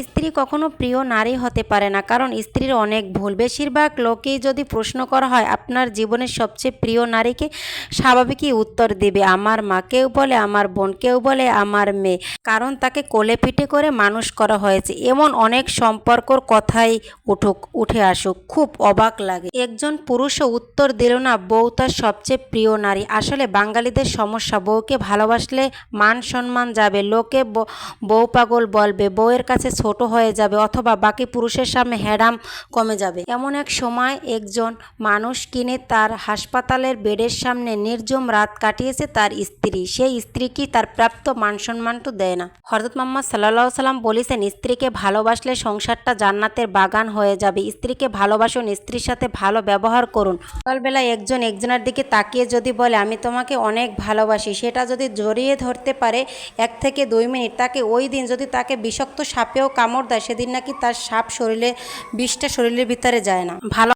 স্ত্রী কখনো প্রিয় নারী হতে পারে না, কারণ স্ত্রীর অনেক ভুল। বেশিরভাগ লোকেই যদি প্রশ্ন করা হয়, আপনার জীবনের সবচেয়ে প্রিয় নারীকে? স্বাভাবিকই উত্তর দেবে, আমার মা কেউ বলে, আমার বোন কেউ বলে, আমার মেয়ে। কারণ তাকে কোলে পিঠে করে মানুষ করা হয়েছে। এমন অনেক সম্পর্কর কথাই উঠুক, উঠে আসুক, খুব অবাক লাগে। একজন পুরুষও উত্তর দিল না, বউ তার সবচেয়ে প্রিয় নারী। আসলে বাঙালিদের সমস্যা, বউকে ভালোবাসলে মান সম্মান যাবে। লোকে বউ পাগল বলবে, বউয়ের কাছে ছোট হয়ে যাবে অথবা বাকি পুরুষের সামনে হ্যাডাম কমে যাবে। এমন এক সময় একজন মানুষ কিনে তার হাসপাতালের বেডের সামনে নির্জম রাত কাটিয়েছে তার স্ত্রী। সেই স্ত্রী কি তার প্রাপ্ত মান সম্মান তো দেয় না। হরদত মোহাম্মদ সাল্লাহ সাল্লাম বলেছেন, স্ত্রীকে ভালোবাসলে সংসারটা জান্নাতের বাগান হয়ে যাবে। স্ত্রীকে ভালোবাসুন, স্ত্রীর সাথে ভালো ব্যবহার করুন। সকালবেলায় একজন একজনের দিকে তাকিয়ে যদি বলে, আমি তোমাকে অনেক ভালোবাসি সেটা যদি জড়িয়ে ধরতে পারে এক থেকে দুই মিনিট, তাকে ওই দিন যদি তাকে বিষাক্ত সাপেও কামড় দেয় সেদিন নাকি তার সাপ শরীরে বিষটা শরীরের ভিতরে যায় না। ভালো